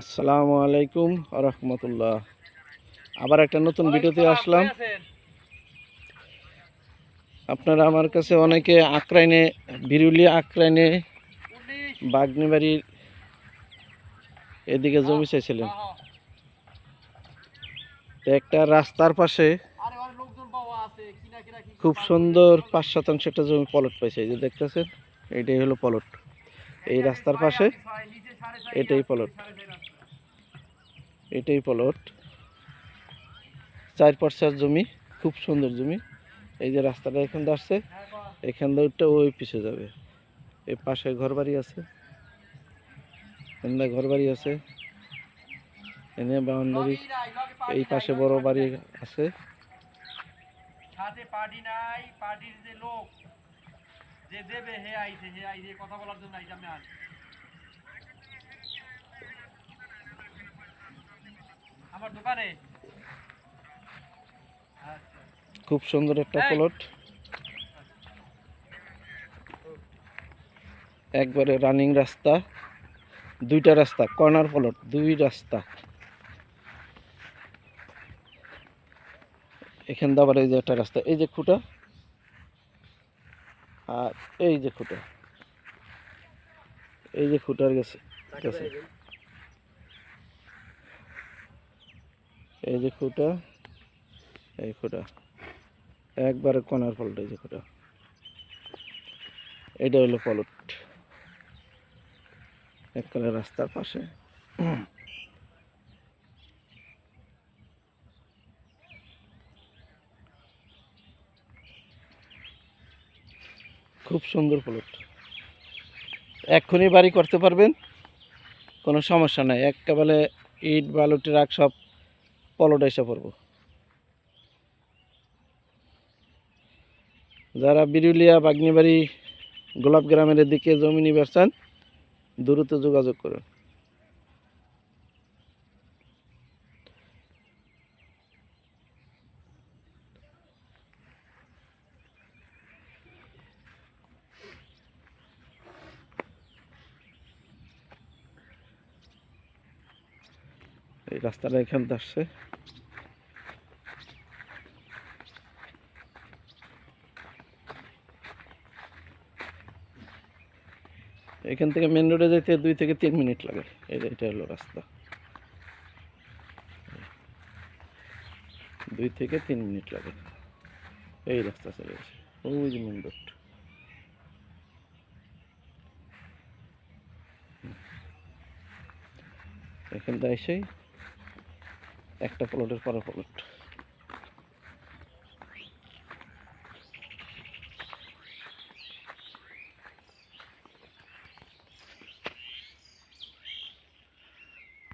আসসালামু আলাইকুম রহমতুল্লাহ। আবার একটা নতুন ভিডিওতে আসলাম। আপনারা আমার কাছে অনেকে আক্রাইনে বিরুলি আক্রাইনে বাগনিবাড়ির এদিকে জমি চাইছিলেন। একটা রাস্তার পাশে খুব সুন্দর পাঁচ শতাংশ একটা জমি পলট পাইছে এই যে দেখতেছেন এইটাই হলো পলট এই রাস্তার পাশে এটাই পলট এটাই পলট চার পাঁচশার জমি, খুব সুন্দর জমি। এই যে রাস্তাটা এখান দিয়ে আসছে, এখান দিয়ে ওই পিছে যাবে। এই পাশে ঘর বাড়ি আছে। এখানে ঘর বাড়ি আছে। এনে বাউন্ডারি, এই পাশে বড় বাড়ি আছে। কথা বলার জন্য খুব সুন্দর একটা প্লট। একবারে রানিং রাস্তা। দুইটা রাস্তা কর্নার প্লট দুই রাস্তা। এখান দিয়ে আবার এই যে একটা রাস্তা এই যে খুঁটা। আর এই যে খুঁটা। এই যে খুঁটার গেছে গেছে এই যে খুঁটা, এই খুঁটা। একবারে কর্নার পলট এই যে খুঁটা। এটা হলো পলট এককালে রাস্তার পাশে। খুব সুন্দর প্লট এক্ষুনি বাড়ি করতে পারবেন, কোনো সমস্যা নাই। একেবারে ইট বালুটি রাখ সব পলট এসে পড়ব। যারা বিরুলিয়া বাগনিবাড়ি গোলাপ গ্রামের দিকে জমি দূরত্ব দ্রুত যোগাযোগ করুন। এই রাস্তাটা এখান থেকে আসছে। এখান থেকে মেন রোডে যেতে দুই থেকে তিন মিনিট লাগে। এটা হলো রাস্তা। দুই থেকে তিন মিনিট লাগে। এই রাস্তা চলে গেছে। ওই যে মেন রোড এখান থেকে এসেই একটা প্লটের পরের প্লট